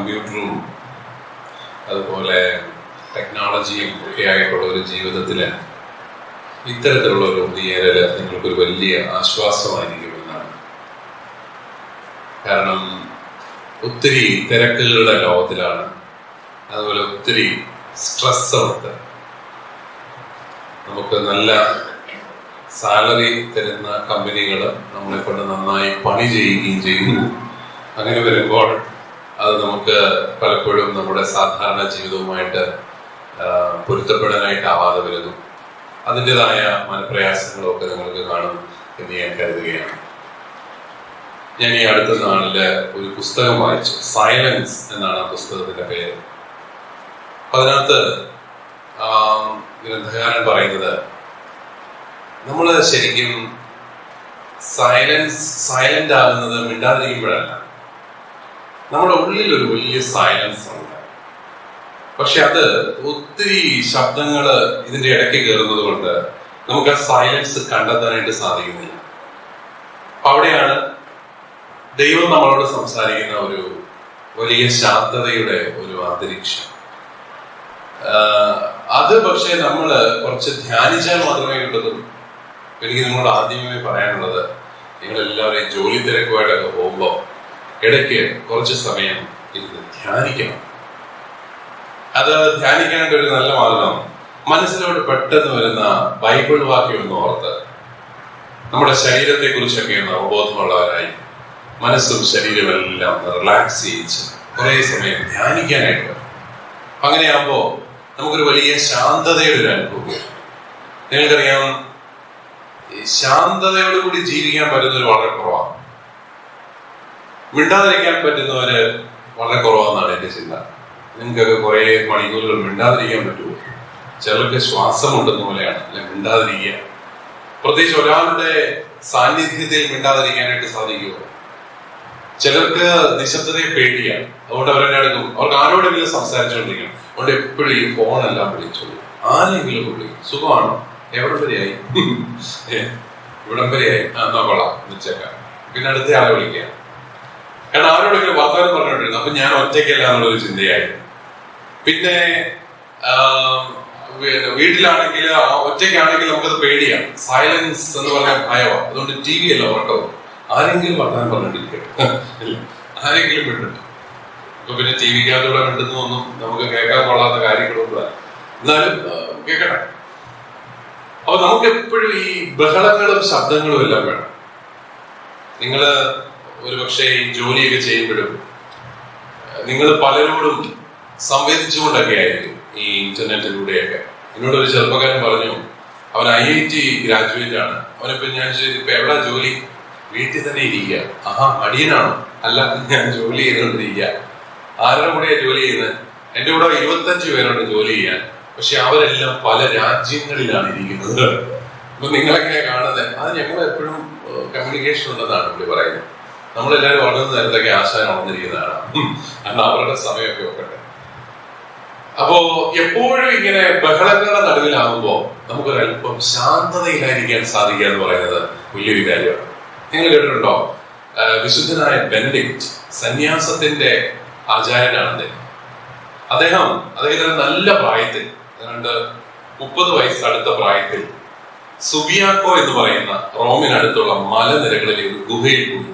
കമ്പ്യൂട്ടറും അതുപോലെ ടെക്നോളജിയും ഒക്കെ ആയിട്ടുള്ള ഒരു ജീവിതത്തിൽ ഇത്തരത്തിലുള്ള ഒരു ഉദ്യേരൽ നിങ്ങൾക്കൊരു വലിയ ആശ്വാസമായിരിക്കുമെന്നാണ് കാരണം ഒത്തിരി തിരക്കുകളുടെ ലോകത്തിലാണ്. അതുപോലെ ഒത്തിരി സ്ട്രെസ് ഉണ്ട്. നമുക്ക് നല്ല സാലറി തരുന്ന കമ്പനികൾ നമ്മളെ കൊണ്ട് നന്നായി പണി ചെയ്യുകയും ചെയ്യുന്നു അങ്ങനെ വരുമ്പോൾ അത് നമുക്ക് പലപ്പോഴും നമ്മുടെ സാധാരണ ജീവിതവുമായിട്ട് പൊരുത്തപ്പെടാനായിട്ടാവാതെ വരുന്നു. അതിന്റെതായ മനപ്രയാസങ്ങളൊക്കെ നിങ്ങൾക്ക് കാണും എന്ന് ഞാൻ കരുതുകയാണ്. ഞാൻ ഈ അടുത്ത നാളിൽ ഒരു പുസ്തകം വായിച്ചു. സൈലൻസ് എന്നാണ് ആ പുസ്തകത്തിന്റെ പേര്. അതിനകത്ത് ഗ്രന്ഥകാരൻ പറയുന്നത് നമ്മൾ ശരിക്കും സൈലൻസ് സൈലന്റ് ആകുന്നത് മിണ്ടാതിരിക്കുമ്പോഴല്ല. നമ്മുടെ ഉള്ളിൽ ഒരു വലിയ സൈലൻസ് ഉണ്ട്. പക്ഷെ അത് ഒത്തിരി ശബ്ദങ്ങൾ ഇതിന്റെ ഇടയ്ക്ക് കയറുന്നത് കൊണ്ട് നമുക്ക് ആ സൈലൻസ് കണ്ടെത്താനായിട്ട് സാധിക്കുന്നില്ല. അവിടെയാണ് ദൈവം നമ്മളോട് സംസാരിക്കുന്ന ഒരു വലിയ ശാന്തതയുടെ ഒരു അന്തരീക്ഷം. അത് പക്ഷെ നമ്മൾ കുറച്ച് ധ്യാനിച്ചാൽ മാത്രമേ കിട്ടത്തുള്ളൂ എനിക്ക് നിങ്ങളോട് ആദ്യമേ പറയാനുള്ളത് നിങ്ങളെല്ലാവരെയും ജോലി തിരക്കുമായിട്ടൊക്കെ പോകുമ്പോൾ ഇടയ്ക്ക് കുറച്ച് സമയം ഇരുന്ന് ധ്യാനിക്കണം. അത് ധ്യാനിക്കാനൊക്കെ ഒരു നല്ല മാർഗം. മനസ്സിലോട്ട് പെട്ടെന്ന് വരുന്ന ബൈബിൾ വാക്യം ഒന്ന് ഓർത്ത് നമ്മുടെ ശരീരത്തെ കുറിച്ചൊക്കെ ഒന്ന് അവബോധമുള്ളവരായി മനസ്സും ശരീരമെല്ലാം ഒന്ന് റിലാക്സ് ചെയ്യിച്ച് കുറെ സമയം ധ്യാനിക്കാനായിട്ട് അങ്ങനെയാകുമ്പോ നമുക്കൊരു വലിയ ശാന്തതയുടെ ഒരു അനുഭവം. നിങ്ങൾക്കറിയാം ശാന്തതയോടുകൂടി ജീവിക്കാൻ പറ്റുന്നത് വളരെ കുറവാണ്. മിണ്ടാതിരിക്കാൻ പറ്റുന്നവര് വളരെ കുറവാണെന്നാണ് എന്റെ ചിന്ത. നിങ്ങൾക്കൊക്കെ കുറെ മണിക്കൂറുകൾ മിണ്ടാതിരിക്കാൻ പറ്റുമോ? ചിലർക്ക് ശ്വാസം ഉണ്ടെന്ന പോലെയാണ് അല്ലെ മിണ്ടാതിരിക്കുക. പ്രത്യേകിച്ച് ഒരാളുടെ സാന്നിധ്യത്തിൽ മിണ്ടാതിരിക്കാനായിട്ട് സാധിക്കുമോ? ചിലർക്ക് നിശബ്ദതയെ പേടിയാണ്. അതുകൊണ്ട് അവരെന്നെ എടുക്കും അവർക്ക് ആരോടെങ്കിലും സംസാരിച്ചുകൊണ്ടിരിക്കണം. അതുകൊണ്ട് എപ്പോഴും ഈ ഫോണെല്ലാം വിളിച്ചോളൂ. ആരെങ്കിലും വിളിക്കും. സുഖമാണോ? എവിടെ വരെയായി? ഇവിടം വരെയായി. എന്നാ കൊള്ളാം. വിളിച്ചേക്കാം. പിന്നെ അടുത്ത ആളെ വിളിക്കുക കാരണം അവരോടൊക്കെ വർത്തമാനം പറഞ്ഞുകൊണ്ടിരുന്നു അപ്പൊ ഞാൻ ഒറ്റയ്ക്കല്ല എന്നുള്ളൊരു ചിന്തയായി പിന്നെ വീട്ടിലാണെങ്കിൽ ഒറ്റയ്ക്കാണെങ്കിൽ നമുക്കത് പേടിയാണ്. സൈലൻസ് എന്ന് പറഞ്ഞാൽ ഭയമാണ് അതുകൊണ്ട് ടി വി അല്ല ഉറക്കവും ആരെങ്കിലും വർത്തമാനം പറഞ്ഞിട്ടില്ല ആരെങ്കിലും വിട്ടിട്ട് അപ്പൊ പിന്നെ ടി വിക്കകത്തൂടെ ഒന്നും നമുക്ക് കേൾക്കാൻ കൊള്ളാത്ത കാര്യങ്ങളൊന്നുമില്ല എന്നാലും കേൾക്കട്ടെ. അപ്പൊ നമുക്ക് എപ്പോഴും ഈ ബഹളങ്ങളും ശബ്ദങ്ങളും എല്ലാം വേണം. നിങ്ങൾ ഒരുപക്ഷെ ഈ ജോലിയൊക്കെ ചെയ്യുമ്പോഴും നിങ്ങൾ പലരോടും സംവേദിച്ചുകൊണ്ടൊക്കെ ആയിരുന്നു ഈ ഇന്റർനെറ്റിലൂടെയൊക്കെ. എന്നോട് ഒരു ചെറുപ്പക്കാരൻ പറഞ്ഞു അവൻ ഐ ഐ ടി ഗ്രാജുവേറ്റ് ആണ് അവനിപ്പോ ഞാൻ ഇപ്പൊ എവിടെ ജോലി? വീട്ടിൽ തന്നെ ഇരിക്കുക ആഹാ മടിയനാണോ? അല്ല ഞാൻ ജോലി ചെയ്തുകൊണ്ടിരിക്കുക ആരുടെ കൂടെ ജോലി ചെയ്യുന്നത്? എന്റെ കൂടെ ഇരുപത്തഞ്ച് പേരുണ്ട് ജോലി ചെയ്യാൻ. പക്ഷെ അവരെല്ലാം പല രാജ്യങ്ങളിലാണ് ഇരിക്കുന്നത്. അപ്പൊ നിങ്ങളെങ്ങനെയാ കാണുന്നത്? അത് ഞങ്ങൾ എപ്പോഴും കമ്മ്യൂണിക്കേഷൻ ഉണ്ടെന്നാണ് പുള്ളി പറയുന്നത്. നമ്മളെല്ലാവരും ഉണർന്ന നേരത്തൊക്കെ ആശാൻ ഉണർന്നിരിക്കുന്നതാണ് കാരണം അവരുടെ സമയമൊക്കെ നോക്കട്ടെ അപ്പോ എപ്പോഴും ഇങ്ങനെ ബഹളങ്ങളുടെ നടുവിലാകുമ്പോ നമുക്കൊരല്പം ശാന്തതയിലായിരിക്കാൻ സാധിക്കുക എന്ന് പറയുന്നത് വലിയൊരു കാര്യമാണ്. നിങ്ങൾ കേട്ടിട്ടുണ്ടോ? വിശുദ്ധനായ ബെൻഡിക്റ്റ് സന്യാസത്തിന്റെ ആചാര്യനാണ് അദ്ദേഹം. അദ്ദേഹം അദ്ദേഹത്തിന് നല്ല പ്രായത്തിൽ ഏതാണ്ട് മുപ്പത് വയസ്സ് അടുത്ത പ്രായത്തിൽ സുബിയാക്കോ എന്ന് പറയുന്ന റോമിനടുത്തുള്ള മലനിരകളിലെ ഒരു ഗുഹയിൽ പോയി.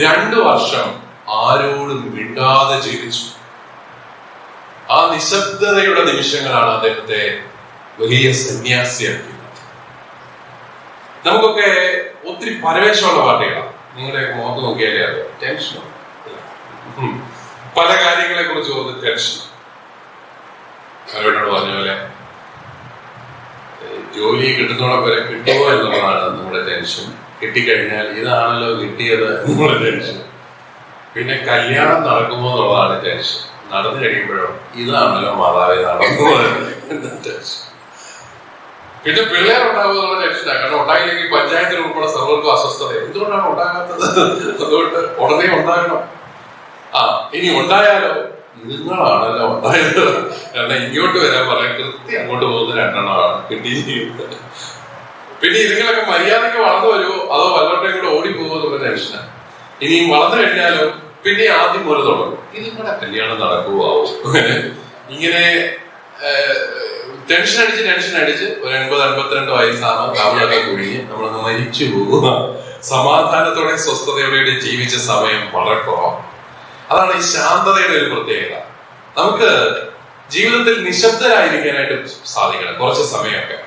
രണ്ടു വർഷം ആരോടും മിണ്ടാതെ ജീവിച്ചു. ആ നിശബ്ദതയുടെ നിമിഷങ്ങളാണ് അദ്ദേഹത്തെ വലിയ സന്യാസിയാക്കിയത്. നമുക്കൊക്കെ ഒത്തിരി പരവേശമുള്ള പാട്ടുകളാണ് നിങ്ങളുടെ മുഖത്ത് നോക്കിയാലേ അത് ടെൻഷൻ പല കാര്യങ്ങളെ കുറിച്ച് ഓർത്ത് ടെൻഷൻ അവരോട് പറഞ്ഞ പോലെ ജോലി കിട്ടുന്നോളം വരെ കിട്ടുമോ എന്നുള്ളതാണ് നമ്മുടെ ടെൻഷൻ കിട്ടിക്കഴിഞ്ഞാൽ ഇതാണല്ലോ കിട്ടിയത് എന്നുള്ള ടെൻഷൻ പിന്നെ കല്യാണം നടക്കുമോ എന്നുള്ളതാണ് ടെൻഷൻ നടന്നു കഴിയുമ്പോഴോ ഇതാണല്ലോ മാതാവേ നടക്കുമോ പിന്നെ പിള്ളേർ ഉണ്ടാകുന്നുള്ള ടെൻഷനാണ് കാരണം ഉണ്ടായില്ലെങ്കിൽ പഞ്ചായത്തിൽ ഉൾപ്പെടെ സർവർക്കും അസ്വസ്ഥത. എന്തുകൊണ്ടാണ് ഉണ്ടാകാത്തത്? അതുകൊണ്ട് ഉടനെ ഉണ്ടാകണം. ആ ഇനി ഉണ്ടായാലോ? നിങ്ങളാണല്ലോ ഉണ്ടായത്. കാരണം ഇങ്ങോട്ട് വരാൻ പറയാൻ കൃത്യം അങ്ങോട്ട് പോകുന്ന രണ്ടെണ്ണമാണ്. കിട്ടി പിന്നെ ഇതുങ്ങളൊക്കെ മര്യാദയ്ക്ക് വളർന്നു വരുമോ അതോ വല്ലവരുടെയും കൂടെ ഓടി പോകുമോ എന്നുള്ള ടെൻഷനാണ് ഇനി വളർന്നു കഴിഞ്ഞാലോ പിന്നെ ആദ്യം മുതൽ തുടങ്ങും. ഇത് നിങ്ങളുടെ കല്യാണം നടക്കുവോ? ഇങ്ങനെ ടെൻഷൻ അടിച്ച് ടെൻഷൻ അടിച്ച് ഒരു എൺപത് അൻപത്തിരണ്ട് വയസ്സാകുമ്പോൾ കവിളൊക്കെ കുഴിഞ്ഞ് നമ്മളങ്ങ് മരിച്ചു പോകുക സമാധാനത്തോടെ സ്വസ്ഥതയോടെ ജീവിച്ച സമയം വളരെ കുറവാണ് അതാണ് ഈ ശാന്തതയുടെ ഒരു പ്രത്യേകത. നമുക്ക് ജീവിതത്തിൽ നിശബ്ദരായിരിക്കാനായിട്ട് സാധിക്കണം കുറച്ച് സമയമൊക്കെ.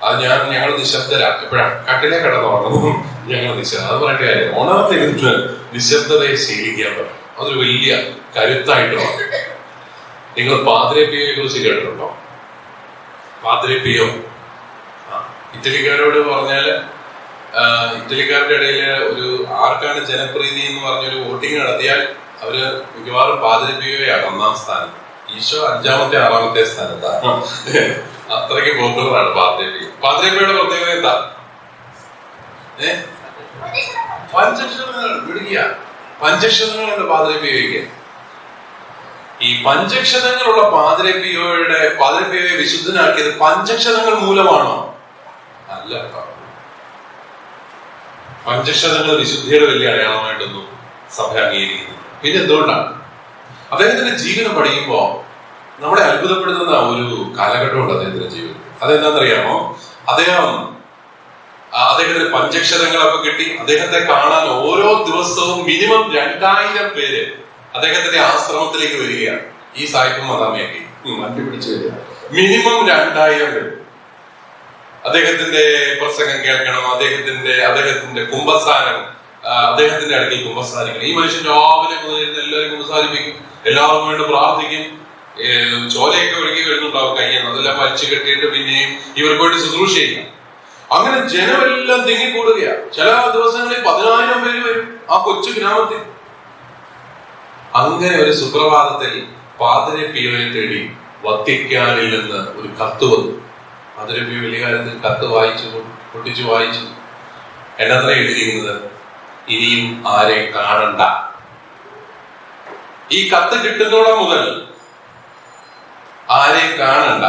അത് ഞാൻ ഞങ്ങൾ നിശബ്ദരാ. എപ്പോഴാണ്? കട്ടിലെ കിടന്നുറങ്ങുന്നു. ഞങ്ങൾ നിശബ്ദ അത് പറയേണ്ട കാര്യം ഉണർന്നിരുന്ന് നിശബ്ദതയെ ശീലിക്കാൻ പറ്റും അതൊരു വലിയ കരുത്തായിട്ടുള്ള നിങ്ങൾ പാതിരപ്പിയെ കുറിച്ച് കേട്ടിട്ടുണ്ടോ? പാതിരപ്പിയോ ആ, ഇറ്റലിക്കാരോട് പറഞ്ഞാൽ ഇറ്റലിക്കാരുടെ ഇടയിൽ ഒരു ആർക്കാണ് ജനപ്രീതി എന്ന് പറഞ്ഞൊരു വോട്ടിംഗ് നടത്തിയാൽ അവർ മിക്കവാറും പാതിരപ്പിയോയാണ് ഒന്നാം സ്ഥാനം ഈശോ അഞ്ചാമത്തെ ആറാമത്തെ സ്ഥാനത്താണ്. അത്രയ്ക്ക് പോപ്പുലറാണ് പാതിരപ്പി പാതിരപ്പിയുടെ പ്രത്യേകത എന്താ? ഏ? പഞ്ചക്ഷതങ്ങൾ വിടുക പഞ്ചക്ഷതങ്ങളുണ്ട് പാതിരപ്പിയോയ്ക്ക് ഈ പഞ്ചക്ഷതങ്ങളുള്ള പാതിരപ്പിയോയുടെ പാതിരപ്പിയോയെ വിശുദ്ധനാക്കിയത് പഞ്ചക്ഷതങ്ങൾ മൂലമാണോ? അല്ല പഞ്ചക്ഷതങ്ങൾ വിശുദ്ധിയുടെ വലിയ അടയാളമായിട്ടൊന്നും സഭ അംഗീകരിക്കുന്നു പിന്നെ എന്തുകൊണ്ടാണ്? അദ്ദേഹത്തിന്റെ ജീവിതം പഠിക്കുമ്പോ നമ്മളെ അത്ഭുതപ്പെടുത്തുന്ന ഒരു കാലഘട്ടമുണ്ട് അദ്ദേഹത്തിന്റെ ജീവിതം അതെന്താണെന്നറിയാമോ? അദ്ദേഹം അദ്ദേഹത്തിന് പഞ്ചക്ഷരങ്ങളൊക്കെ കിട്ടി അദ്ദേഹത്തെ കാണാൻ ഓരോ ദിവസവും മിനിമം രണ്ടായിരം പേര് അദ്ദേഹത്തിന്റെ ആശ്രമത്തിലേക്ക് വരികയാണ്. ഈ സായിപ്പും മതാമയൊക്കെ മറ്റു പിടിച്ചു വരിക. മിനിമം രണ്ടായിരം പേര്. അദ്ദേഹത്തിന്റെ പ്രസംഗം കേൾക്കണം അദ്ദേഹത്തിന്റെ അദ്ദേഹത്തിന്റെ കുംഭസാരം ആ, അദ്ദേഹത്തിന്റെ അടുക്കൽ കുമ്പസാരിക്കണം. ഈ മനുഷ്യൻ രാവിലെ മുതൽ എല്ലാവരും കുമ്പസാരിപ്പിക്കും. എല്ലാവർക്കും വേണ്ടി പ്രാർത്ഥിക്കും. ചോലയൊക്കെ ഒഴുകി വരുന്നുണ്ടാവും കയ്യിൽ. അതെല്ലാം വലിച്ചു കെട്ടിയിട്ട് പിന്നെയും ഇവർക്ക് വേണ്ടി ശുശ്രൂഷ ചെയ്യാം. അങ്ങനെ ജനമെല്ലാം തിങ്ങിക്കൂടുകയാണ് ചില ദിവസങ്ങളിൽ പതിനായിരം പേര് വരും ആ കൊച്ചു ഗ്രാമത്തിൽ. അങ്ങനെ ഒരു സുപ്രഭാതത്തിൽ പാതിരെ പിയോനെ തേടി വത്തിക്കാനിൽ നിന്ന് ഒരു കത്ത് വന്നു. അതിരപ്പി വലിയ കാര്യത്തിൽ കത്ത് വായിച്ചു പൊട്ടിച്ചു വായിച്ചു. എന്നത്ര എഴുതിയിരുന്നത് ഇനിയും ആരെ കാണണ്ട. ഈ കത്ത് കിട്ടുന്നോടെ മുതൽ ആരെ കാണണ്ട.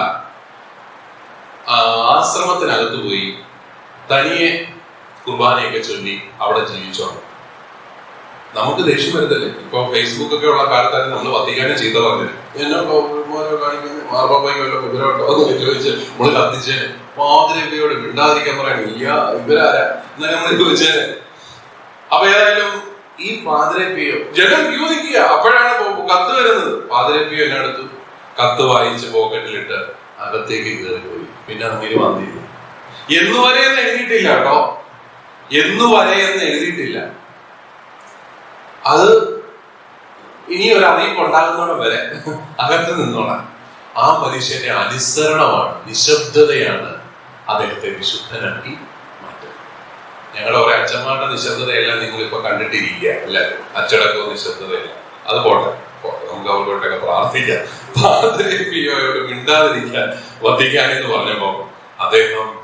ആശ്രമത്തിനകത്ത് പോയി തനിയെ കുർബാനയൊക്കെ ചൊല്ലി അവിടെ ജീവിച്ചോണം നമുക്ക് ദേഷ്യം വരുന്നില്ലേ ഇപ്പൊ ഫേസ്ബുക്ക് ഒക്കെ ഉള്ള കാലത്താണ് നമ്മൾ വത്തിക്കാനെ ചെയ്ത പറഞ്ഞത് എന്നെ കാണിക്കുന്നത് മാർബാബായി വല്ല വിവരമുണ്ടോ എന്ന് ചോദിച്ച് നമ്മൾ കത്തിച്ച് മാതൃകയോട് മിണ്ടാതിരിക്കാൻ പറയണം. ഇല്ല ഇവരാരാ? എന്നാലും നമ്മൾ ചോദിച്ചേനെ അപ്പൊ ഏതായാലും ഈ പാതിരപ്പിയോ ജനം ക്യൂ അപ്പോഴാണ് കത്ത് വരുന്നത്. പാതിരപ്പിയോ എന്നെ അടുത്തു? കത്ത് വായിച്ച് പോക്കറ്റിലിട്ട് അകത്തേക്ക് പോയി പിന്നെ അങ്ങനെ വന്നിരുന്നു എന്ന് വരെ എന്ന് എഴുതിയിട്ടില്ല കേട്ടോ. എന്ന് വരെ എന്ന് എഴുതിയിട്ടില്ല. അത് ഇനി ഒരു അറിയിപ്പ് ഉണ്ടാകുന്നോടെ വരെ അകത്ത് നിന്നോളാം ആ മനുഷ്യന്റെ അനുസരണമാണ് നിശബ്ദതയാണ് അദ്ദേഹത്തെ വിശുദ്ധനാക്കി ഞങ്ങളുടെ കുറെ അച്ഛന്മാരുടെ നിശബ്ദതയെല്ലാം ഇപ്പൊ കണ്ടിട്ടിരിക്കുക എല്ലാവരും അച്ചടക്കവും നിശബ്ദതയില്ല അത് പോട്ടെ. നമുക്ക് അവരോട്ടൊക്കെ പ്രാർത്ഥിക്കാം. പാതിരിപ്പിയോയോട് മിണ്ടാതിരിക്കാൻ വത്തിക്കാൻ എന്ന് പറഞ്ഞപ്പോ അദ്ദേഹം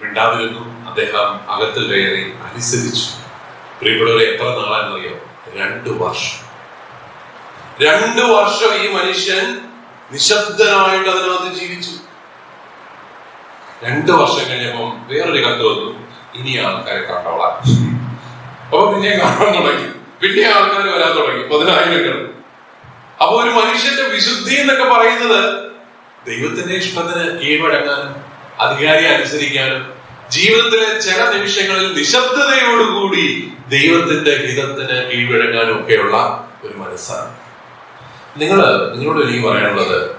മിണ്ടാതിരുന്നു. അദ്ദേഹം അകത്ത് കയറി അനുസരിച്ചു. പ്രിയപ്പെട്ടവരെ എത്ര നാളാണെന്നറിയോ? രണ്ടു വർഷം. രണ്ടു വർഷം ഈ മനുഷ്യൻ നിശബ്ദനായിട്ട് അതിനകത്ത് ജീവിച്ചു. രണ്ടു വർഷം കഴിഞ്ഞപ്പം വേറൊരു കത്ത് വന്നു. ഇനി ആൾക്കാരെ കണ്ടോളാം അപ്പൊ പിന്നെ കാണാൻ തുടങ്ങി. പിന്നെ ആൾക്കാർ വരാൻ തുടങ്ങി. പതിനായിരങ്ങൾ. അപ്പൊ ഒരു മനുഷ്യന്റെ വിശുദ്ധി എന്നൊക്കെ പറയുന്നത് ദൈവത്തിന്റെ ഇഷ്ടത്തിന് കീഴടങ്ങാനും അധികാരിയെ അനുസരിക്കാനും ജീവിതത്തിലെ ചില നിമിഷങ്ങളിൽ നിശബ്ദതയോടുകൂടി ദൈവത്തിന്റെ ഹിതത്തിന് കീഴടങ്ങാനും ഒക്കെയുള്ള ഒരു മനസ്സാണ്. നിങ്ങൾ നിങ്ങളോട് എനിക്ക് പറയാനുള്ളത്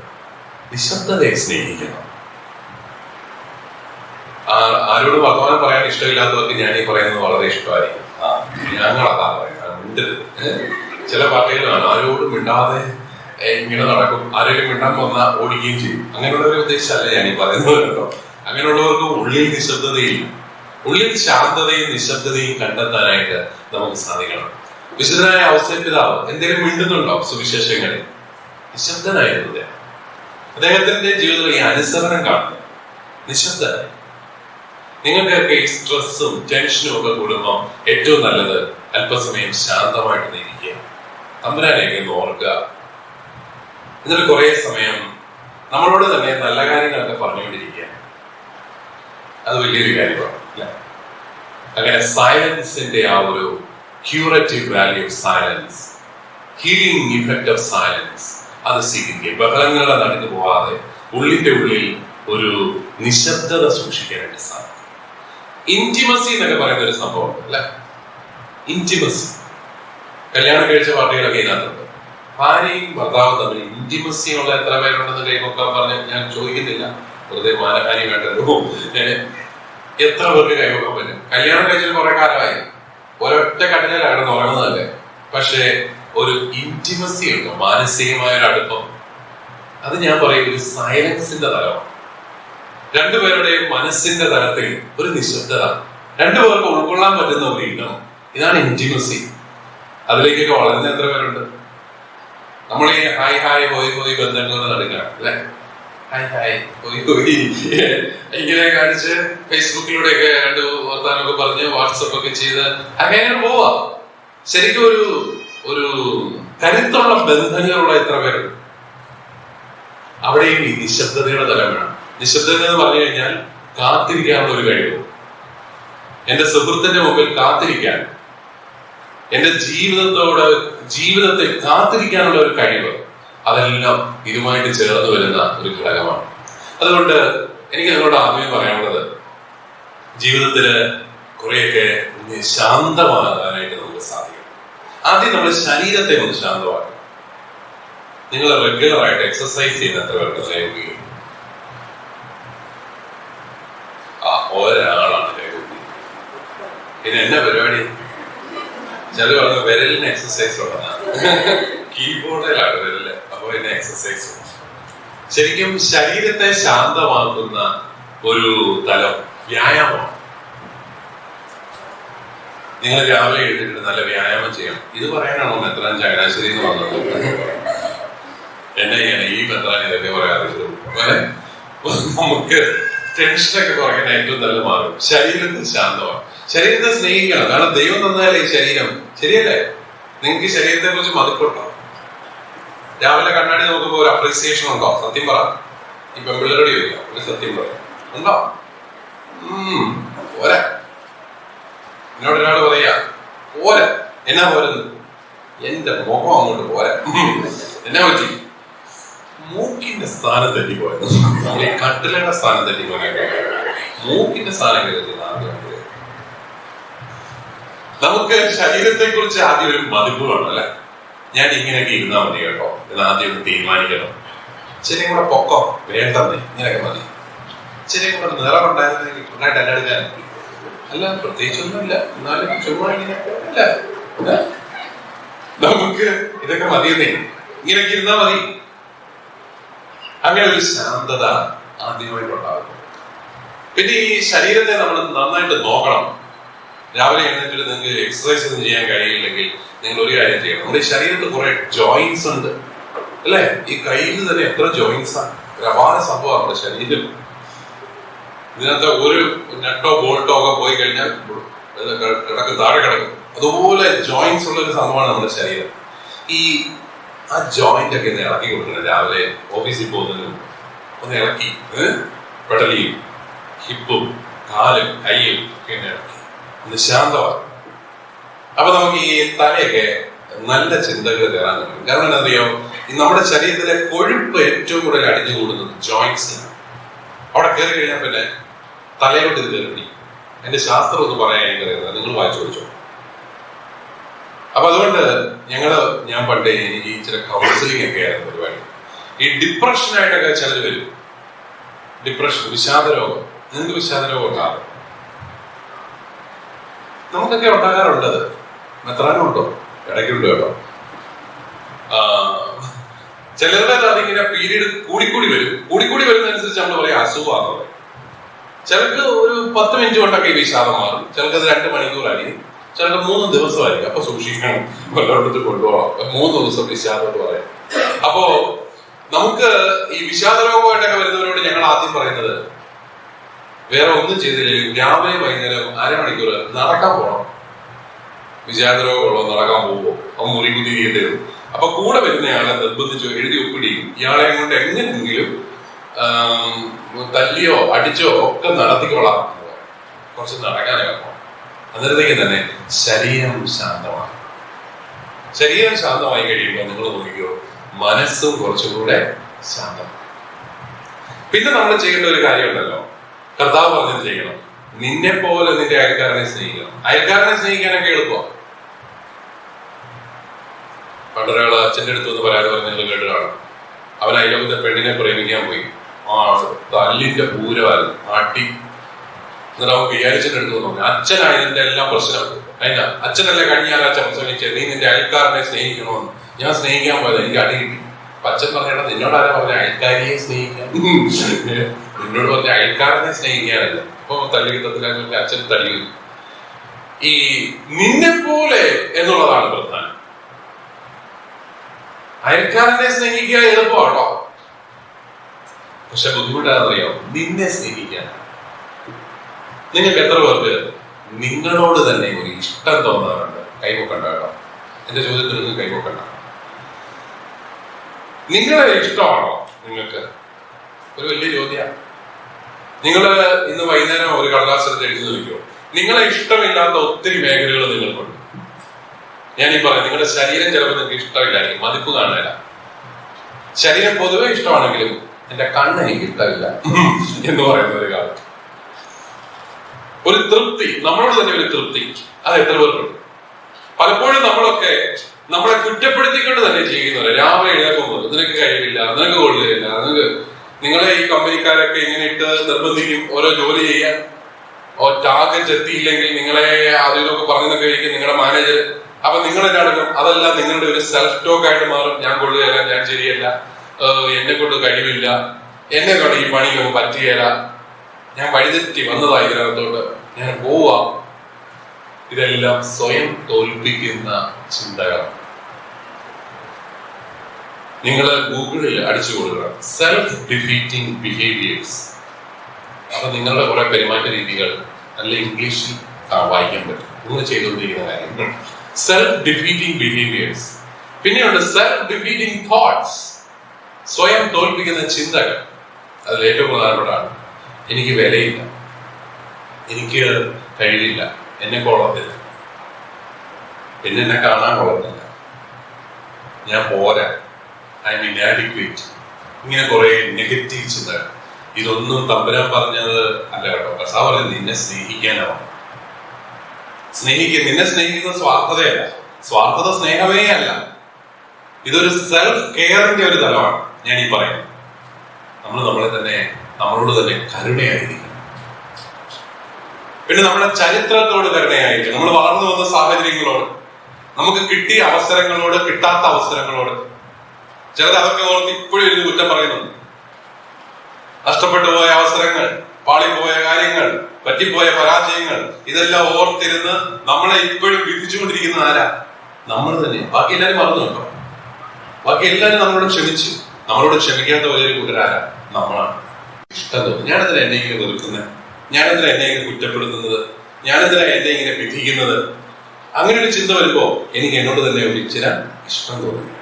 നിശബ്ദതയെ സ്നേഹിക്കണം. ആരോട് വർത്തമാനം പറയാൻ ഇഷ്ടമില്ലാത്തവർക്ക് ഞാൻ ഈ പറയുന്നത് വളരെ ഇഷ്ടമായിരിക്കും. പറയുന്നത് മിണ്ടരുത് ചില പാർട്ടികളാണ് ആരോടും മിണ്ടാതെ ഇങ്ങനെ നടക്കും. ആരെങ്കിലും മിണ്ടാൻ വന്നാൽ ഓടിക്കുകയും ചെയ്യും. അങ്ങനെയുള്ളവരെ ഉദ്ദേശിച്ചല്ല ഞാൻ ഈ പറയുന്നത് കേട്ടോ. അങ്ങനെയുള്ളവർക്ക് ഉള്ളിൽ നിശബ്ദതയില്ല ഉള്ളിൽ ശാന്തതയും നിശബ്ദതയും കണ്ടെത്താനായിട്ട് നമുക്ക് സാധിക്കണം. വിശുദ്ധനായ അവസ്ഥ പിതാവ് എന്തെങ്കിലും മിണ്ടുന്നുണ്ടോ സുവിശേഷങ്ങളിൽ? നിശബ്ദനായിരുന്നു അദ്ദേഹം. അദ്ദേഹത്തിന്റെ ജീവിതത്തിൽ ഈ അനുസരണം കാണുന്നു. നിശബ്ദനായി. നിങ്ങൾക്കൊക്കെ ഈ സ്ട്രെസ്സും ടെൻഷനും ഒക്കെ കൂടുമ്പോൾ ഏറ്റവും നല്ലത് അല്പസമയം ശാന്തമായിട്ട് നിൽക്കുക തമ്പുരാനെയൊക്കെ ഒന്ന് ഓർക്കുക. എന്നിട്ട് കുറെ സമയം നമ്മളോട് തന്നെ നല്ല കാര്യങ്ങളൊക്കെ പറഞ്ഞുകൊണ്ടിരിക്കുക. അത് വലിയൊരു കാര്യമാണ് അങ്ങനെ സയലൻസിന്റെ ആ ഒരു curative value of silence healing effect of silence അത് സ്വീകരിക്കുക. ബഹളങ്ങളുടെ നടന്നു പോവാതെ ഉള്ളിന്റെ ഉള്ളിൽ ഒരു നിശബ്ദത സൂക്ഷിക്കാനായിട്ട് സാധിക്കും. ഇന്റിമസി എന്നൊക്കെ പറയുന്ന ഒരു സംഭവം അല്ലെ? ഇന്റിമസി കല്യാണം കഴിച്ച പാർട്ടികളൊക്കെ ഇതിനകത്തുണ്ട്. ഭാര്യയും ഭർത്താവും തമ്മിൽ ഇന്റിമസി ഉള്ള എത്ര പേരുണ്ടെന്ന് കൈകൊക്കാൻ പറഞ്ഞ് ഞാൻ ചോദിക്കുന്നില്ല. വെറുതെ മാനഹാനി വേണ്ടല്ലോ എത്ര പേർക്ക് കൈവക്കാൻ പറ്റും? കല്യാണം കഴിച്ചിട്ട് കുറെ കാലമായി. ഒരൊറ്റ കടലിലാണ് കിടന്ന് ഉറങ്ങുന്നതല്ലേ പക്ഷേ ഒരു ഇന്റിമസി ഉണ്ടോ? മാനസികമായ ഒരു അടുപ്പം. അത് ഞാൻ പറയും ഒരു സൈലൻസിന്റെ തലമാണ് രണ്ടുപേരുടെയും മനസ്സിന്റെ തലത്തിൽ ഒരു നിശബ്ദത. രണ്ടുപേർക്ക് ഉൾക്കൊള്ളാൻ പറ്റുന്ന ഒരു ഇടം. ഇതാണ് ഇന്റിമസി അതിലേക്കൊക്കെ വളരുന്ന എത്ര പേരുണ്ട്? നമ്മൾ ഈ ഹായ് ഹായ് ഹോയ് ഹോയ് ബന്ധങ്ങൾ നടക്കുകയാണ് അല്ലെ? ഹായ് ഹായ് ഹോയ് ഹോയ്. ഇങ്ങനെ കാണിച്ച് ഫേസ്ബുക്കിലൂടെയൊക്കെ രണ്ട് വർത്താനമൊക്കെ പറഞ്ഞ് വാട്സപ്പ് ഒക്കെ ചെയ്ത് അങ്ങനെ പോവാ. ശരിക്കും ഒരു ഒരു കരുത്തുള്ള ബന്ധങ്ങളുള്ള എത്ര പേരുണ്ട്? അവിടെയും ഈ നിശബ്ദതയുടെ തലം വേണം. നിശബ്ദത എന്ന് പറഞ്ഞു കഴിഞ്ഞാൽ കാത്തിരിക്കാനുള്ള ഒരു കഴിവ്. എന്റെ സുഹൃത്തിന്റെ മുമ്പിൽ കാത്തിരിക്കാൻ എന്റെ ജീവിതത്തോട് ജീവിതത്തെ കാത്തിരിക്കാനുള്ള ഒരു കഴിവ് അതെല്ലാം ഇതുമായിട്ട് ചേർന്ന് വരുന്ന ഒരു ഘടകമാണ്. അതുകൊണ്ട് എനിക്ക് നിങ്ങളോട് ആദ്യമേ പറയാനുള്ളത് ജീവിതത്തിൽ കുറെയൊക്കെ ശാന്തമാകാനായിട്ട് നമുക്ക് സാധിക്കും ആദ്യം നമ്മുടെ ശരീരത്തെ ഒന്ന് ശാന്തമാക്കും നിങ്ങൾ റെഗുലർ ആയിട്ട് എക്സസൈസ് ചെയ്യുന്ന എത്ര പേർക്ക് ഒരാളാണ് കൈകൂപ്പി പിന്നെ എന്നാ പരിപാടി? ചില പറഞ്ഞ വിരലിന് എക്സസൈസ് ഉള്ളതാണ് കീബോർഡിലാണ് വിരൽ. അപ്പൊ പിന്നെ എക്സസൈസ് ശരിക്കും ശരീരത്തെ ശാന്തമാക്കുന്ന ഒരു തലം വ്യായാമമാണ്. നിങ്ങൾ രാവിലെ എഴുതിട്ട് നല്ല വ്യായാമം ചെയ്യണം. ഇത് പറയാനാണോ മെത്രാൻ ചങ്ങനാശ്ശേരി എന്ന് പറഞ്ഞത്? എന്നെ ഈ മെത്രാൻ ഇതൊക്കെ പറയാറുള്ളൂ? നമുക്ക് ടെൻഷനൊക്കെ കുറയ്ക്കാൻ ഏറ്റവും നല്ല മാർഗം. ശരീരത്തിൽ ശാന്തമാണ് ശരീരത്തെ സ്നേഹിക്കണം. കാരണം ദൈവം തന്നാലേ ശരീരം. ശരിയല്ലേ? നിങ്ങൾക്ക് ശരീരത്തെ കുറിച്ച് മതിപ്പുണ്ടോ? രാവിലെ കണ്ണാടി നോക്കുമ്പോ ഒരു അപ്രീസിയേഷൻ ഉണ്ടോ? സത്യം പറ. ഈ പെമ്പിള്ളേരോട് ചോദിക്കാം. ഒരു സത്യം പറ. ഉണ്ടോ? പോരാ. എന്നോട് ഒരാൾ പറയാ പോരാ. എന്നാ പോരുന്നു എന്റെ മുഖം അങ്ങോട്ട് പോരാ. എന്നാ പറ്റി? മൂക്കിന്റെ സ്ഥാനം തെറ്റിപ്പോയത് പോയത് കട്ടിലയുടെ സ്ഥാനം തെറ്റിപ്പോയത് മൂക്കിന്റെ സ്ഥാനം കരുതി നമുക്ക് ശരീരത്തെ കുറിച്ച് ആദ്യം ഒരു മതിപ്പ് വേണം അല്ലെ? ഞാൻ ഇങ്ങനെയൊക്കെ ഇരുന്നാ മതി കേട്ടോ. എന്ന് ആദ്യം ഒന്ന് തീരുമാനിക്കണം. ചെറിയ കൂടെ പൊക്കോ വേണ്ടെന്നേ ഇങ്ങനെയൊക്കെ മതി. ചെറിയ കൂടെ നിറമുണ്ടായിരുന്നെങ്കിൽ നന്നായിട്ട് എന്നെ എടുക്കാൻ അല്ല പ്രത്യേകിച്ചൊന്നുമില്ല. എന്നാലും ചുമ്മാ നമുക്ക് ഇതൊക്കെ മതിയെന്നേ. ഇങ്ങനെയൊക്കെ ഇരുന്നാ മതി. അങ്ങനെ ഒരു ശാന്തത ആദ്യമായിട്ടുണ്ടാകും. പിന്നെ ഈ ശരീരത്തെ നമ്മൾ നന്നായിട്ട് നോക്കണം. രാവിലെ എഴുന്നേറ്റ് നിങ്ങൾക്ക് എക്സസൈസ് ഒന്നും ചെയ്യാൻ കഴിയില്ലെങ്കിൽ നിങ്ങൾ ഒരു കാര്യം ചെയ്യണം. നമ്മുടെ ശരീരത്തിൽ കുറെ ജോയിന്റ്സ് ഉണ്ട്. അല്ലേ? ഈ കയ്യിൽ തന്നെ എത്ര ജോയിന്റ്സ് ആണ് ഒരു അപാര സംഭവമാണ് നമ്മുടെ ശരീരം ഇതിനകത്ത് ഒരു നെട്ടോ ബോൾട്ടോ ഒക്കെ പോയി കഴിഞ്ഞാൽ കിടക്കും താഴെ കിടക്കും. അതുപോലെ ജോയിന്റ്സ് ഉള്ള ഒരു സംഭവമാണ് നമ്മുടെ ശരീരം. ഈ ആ ജോയിന്റ് ഒക്കെ ഒന്ന് ഇളക്കി കൊടുക്കണം. രാവിലെ ഓഫീസിൽ പോകുന്നതിന്. ഒന്ന് ഇളക്കി? പെടലിയും ഹിപ്പും കാലും കൈയും ഒക്കെ ഒന്ന് ഇളക്കി. ഒന്ന് ശാന്തമാണ് അപ്പൊ നമുക്ക് ഈ തലയൊക്കെ നല്ല ചിന്തകൾ തരാൻ പറ്റും കാരണം എന്താറിയോ നമ്മുടെ ശരീരത്തിലെ കൊഴുപ്പ് ഏറ്റവും കൂടുതൽ അടിഞ്ഞു കൂടുന്നത് ജോയിന്റ്സിനാണ് അവിടെ കയറി കഴിഞ്ഞാൽ പിന്നെ തലയോട്ട് ഇത് കയറി എന്റെ ശാസ്ത്രം ഒന്ന് പറയാൻ എനിക്കറിയാം നിങ്ങൾ വായിച്ചു ചോദിച്ചോ അപ്പൊ അതുകൊണ്ട് ഞങ്ങൾ ഞാൻ പണ്ട് എനിക്ക് ചില കൗൺസിലിംഗ് ഒക്കെ ആയിരുന്നു പരിപാടി. ഈ ഡിപ്രഷൻ ആയിട്ടൊക്കെ ചിലർ വരും. ഡിപ്രഷൻ വിഷാദ രോഗം. നിങ്ങൾക്ക് വിഷാദ രോഗം ഉണ്ടാകും. നമുക്കൊക്കെ ഉണ്ടാകാറുണ്ട് അത്. മെത്രാനും ഉണ്ടോ? ഇടയ്ക്കുണ്ട് കേട്ടോ. ചിലരുടെ അതിങ്ങനെ പീരീഡ് കൂടിക്കൂടി വരും. കൂടിക്കൂടി വരുന്നതനുസരിച്ച് നമ്മൾ പറയാം അസുഖമാണെന്ന് പറയും. ചിലർക്ക് ഒരു പത്ത് മിനിറ്റ് കൊണ്ടൊക്കെ ഈ വിഷാദം മാറും. ചിലർക്ക് അത് രണ്ട് മണിക്കൂറായിരിക്കും. ചിലർക്ക് മൂന്ന് ദിവസമായിരിക്കും. അപ്പൊ സൂക്ഷിക്കണം വല്ലയിടത്ത് കൊണ്ടുപോകാം മൂന്ന് ദിവസം വിഷാദം പറയാം. അപ്പോ നമുക്ക് ഈ വിഷാദ രോഗമായിട്ടൊക്കെ വരുന്നവരോട് ഞങ്ങൾ ആദ്യം പറയുന്നത് വേറെ ഒന്നും ചെയ്തില്ലെങ്കിൽ രാവിലെ വൈകുന്നേരം അരമണിക്കൂർ നടക്കാൻ പോകണം വിഷാദ രോഗമുള്ളോ നടക്കാൻ പോകുമോ അവൻ മുറി കുതിരിയേണ്ടി വരും അപ്പൊ കൂടെ വരുന്നയാളെ നിർബന്ധിച്ചോ എഴുതി ഒപ്പിടിയും ഇയാളെ കൊണ്ട് എങ്ങനെയെങ്കിലും തല്ലിയോ അടിച്ചോ ഒക്കെ നടത്തിക്കൊള്ളാം. കുറച്ച് നടക്കാനൊക്കെ അന്നേരത്തേക്ക് തന്നെ ശരീരം ശാന്തമാണ് ശരീരം ശാന്തമായി കഴിയുമ്പോൾ നിങ്ങൾ നോക്കിക്കോ മനസ്സും കുറച്ചുകൂടെ ശാന്തമാണ് പിന്നെ നമ്മൾ ചെയ്യേണ്ട ഒരു കാര്യമുണ്ടല്ലോ കർത്താവ് പറഞ്ഞത് ചെയ്യണം. നിന്നെ പോലെ നിന്റെ അയൽക്കാരനെ സ്നേഹിക്കണം. അയൽക്കാരനെ സ്നേഹിക്കാനൊക്കെ എളുപ്പമാണ് പണ്ടൊരാൾ അച്ഛന്റെ അടുത്ത് വന്ന് പരാതി നിങ്ങൾ കേട്ടതാണ് അവൻ അയലോകത്തെ പെണ്ണിനെ പ്രേമിക്കാൻ പോയി. ആ തല്ലിന്റെ പൂരമായിരുന്നു. നാട്ടി എന്നിട്ട് അവൻ വിചാരിച്ചിട്ട് എടുത്തു പറഞ്ഞു അച്ഛനാണ് ഇതിന്റെ എല്ലാം പ്രശ്നം. അതിനാ അച്ഛനല്ലേ കഴിഞ്ഞ ആരാച്ച പ്രസംഗിച്ചത് നീ നിന്റെ അയൽക്കാരനെ സ്നേഹിക്കണമെന്ന് ഞാൻ സ്നേഹിക്കാൻ പോയത് എനിക്ക് അടി കിട്ടി. അച്ഛൻ പറഞ്ഞേട്ടാ നിന്നോട് ആരാ പറഞ്ഞ? അയൽക്കാരിയെ സ്നേഹിക്കാൻ. നിന്നോട് പറഞ്ഞ അയൽക്കാരനെ സ്നേഹിക്കാനല്ല. അപ്പൊ തല്ലി കിട്ടത്തില്ല അച്ഛൻ തടി ഈ നിന്നെ പോലെ എന്നുള്ളതാണ് പ്രധാനം. അയൽക്കാരനെ സ്നേഹിക്കുക എളുപ്പമാണോ പക്ഷെ ബുദ്ധിമുട്ടാണെന്നറിയോ നിന്നെ സ്നേഹിക്കാൻ. നിങ്ങൾക്ക് എത്ര പേർക്ക് നിങ്ങളോട് തന്നെ ഒരു ഇഷ്ടം തോന്നാറുണ്ട്. കൈപൊക്കണ്ട കേട്ടോ. എന്റെ ചോദ്യത്തിൽ നിങ്ങൾ കൈപൊക്കണ്ട നിങ്ങളെ ഇഷ്ടമാണോ നിങ്ങൾക്ക്? ഒരു വലിയ ചോദ്യമാണ്. നിങ്ങൾ ഇന്ന് വൈകുന്നേരം ഒരു കടലാസരത്ത് എഴുതി നോക്കിയോ നിങ്ങളെ ഇഷ്ടമില്ലാത്ത ഒത്തിരി മേഖലകൾ നിങ്ങൾക്കുണ്ട്. ഞാൻ ഈ പറയാം നിങ്ങളുടെ ശരീരം ചിലപ്പോൾ നിങ്ങൾക്ക് ഇഷ്ടമില്ലായിരിക്കും. മതിപ്പ് കാണില്ല ശരീരം പൊതുവെ ഇഷ്ടമാണെങ്കിലും എന്റെ കണ്ണ് എനിക്ക് ഇഷ്ടമില്ല എന്ന് പറയുന്ന ഒരു കാലം ഒരു തൃപ്തി നമ്മളോട് തന്നെ ഒരു തൃപ്തി. അത് എത്ര പേർക്കുണ്ട്? പലപ്പോഴും നമ്മളൊക്കെ നമ്മളെ കുറ്റപ്പെടുത്തിക്കൊണ്ട് തന്നെ ചെയ്യുന്നവരെ രാവിലെ എഴുതാക്കുമ്പോൾ നിനക്ക് കഴിവില്ല നിനക്ക് കൊള്ളില്ല നിനക്ക് നിങ്ങളെ ഈ കമ്പനിക്കാരൊക്കെ ഇങ്ങനെ ഇട്ട് നിർബന്ധിക്കും ഓരോ ജോലി ചെയ്യാൻ. ടാർഗറ്റ് എത്തിയില്ലെങ്കിൽ നിങ്ങളെ അതിലൊക്കെ പറഞ്ഞൊക്കെ ആയിരിക്കും നിങ്ങളുടെ മാനേജർ. അപ്പൊ നിങ്ങൾ നടക്കും അതല്ല നിങ്ങളുടെ ഒരു സെൽഫ് ടോക്ക് ആയിട്ട് മാറും. ഞാൻ കൊള്ളുകയല്ല ഞാൻ ശരിയല്ല എന്നെ കൊണ്ട് കഴിവില്ല എന്നെ കൊണ്ട് ഈ പണിക്കൊന്നും പറ്റുകയില്ല. ഞാൻ വഴിതെറ്റി വന്നതാ ഇതിനകത്തോട്ട്. ഞാൻ പോവുക ഇതെല്ലാം സ്വയം തോൽപ്പിക്കുന്ന ചിന്തകൾ. നിങ്ങൾ ഗൂഗിളിൽ അടിച്ചു കൊടുക്കുക. സെൽഫ് ഡിഫീറ്റിംഗ് ബിഹേവിയേഴ്സ് അപ്പൊ നിങ്ങളുടെ കുറെ പെരുമാറ്റ രീതികൾ നല്ല ഇംഗ്ലീഷിൽ വായിക്കാൻ പറ്റും. നിങ്ങൾ ചെയ്തുകൊണ്ടിരിക്കുന്ന കാര്യം. സെൽഫ് ഡിഫീറ്റിംഗ് ബിഹേവിയേഴ്സ് പിന്നെയുണ്ട് സെൽഫ് ഡിഫീറ്റിംഗ് തോട്ട്സ് സ്വയം തോൽപ്പിക്കുന്ന ചിന്തകൾ. അതിൽ ഏറ്റവും പ്രധാനപ്പെട്ടാണ് എനിക്ക് വിലയില്ല. എനിക്ക് കഴിയില്ല എന്നെ കൊള്ളത്തില്ല പിന്നെ കാണാൻ കൊള്ളത്തില്ല. ഞാൻ പോരാ. ഐ മീൻ ആഡിക്വേറ്റ് ഇങ്ങനെ കുറെ നെഗറ്റീവ് ചിന്തകൾ. ഇതൊന്നും തമ്പുരാൻ പറഞ്ഞത് അല്ല കേട്ടോ. കസാ പറഞ്ഞത് നിന്നെ സ്നേഹിക്കാനാണ് സ്നേഹിക്കുക നിന്നെ സ്നേഹിക്കുന്നത് സ്വാർത്ഥതയല്ല. സ്വാർത്ഥത സ്നേഹമേ അല്ല. ഇതൊരു സെൽഫ് കെയറിന്റെ ഒരു തലമാണ്. ഞാൻ ഈ പറയുന്നത്. നമ്മൾ നമ്മളെ തന്നെ നമ്മളോട് തന്നെ കരുണയായിരിക്കണം. പിന്നെ നമ്മുടെ ചരിത്രത്തോട് കരുണയായിരിക്കണം. നമ്മൾ വളർന്നു വന്ന സാഹചര്യങ്ങളോട് നമുക്ക് കിട്ടിയ അവസരങ്ങളോട് കിട്ടാത്ത അവസരങ്ങളോട്. ചിലർ അതൊക്കെ ഓർത്ത് ഇപ്പോഴും ഇരുന്ന് കുറ്റം പറയുന്നുണ്ട്. നഷ്ടപ്പെട്ടു പോയ അവസരങ്ങൾ പാളിപ്പോയ കാര്യങ്ങൾ പറ്റിപ്പോയ പരാജയങ്ങൾ ഇതെല്ലാം ഓർത്തിരുന്ന് നമ്മളെ ഇപ്പോഴും വിധിച്ചുകൊണ്ടിരിക്കുന്ന ആരാ? നമ്മൾ തന്നെ ബാക്കി എല്ലാവരും മറന്നു കേട്ടോ ബാക്കി എല്ലാവരും നമ്മളോട് ക്ഷമിച്ചു. നമ്മളോട് ക്ഷമിക്കാത്ത വലിയൊരു കൂട്ടരാരാ? നമ്മളാണ്. ഇഷ്ടം ഞാനെന്തിനാ എന്നെ ഇങ്ങനെ വെറുക്കുന്നത് ഞാനെന്തിനാ എന്നെ ഇങ്ങനെ കുറ്റപ്പെടുത്തുന്നത്? ഞാനെന്തിനാ എന്നെ ഇങ്ങനെ വിധിക്കുന്നത്? അങ്ങനെ ഒരു ചിന്ത വരുമ്പോ എനിക്ക് എന്നോട് തന്നെ ഒരു ഇച്ചിര ഇഷ്ടം തോന്നുന്നു.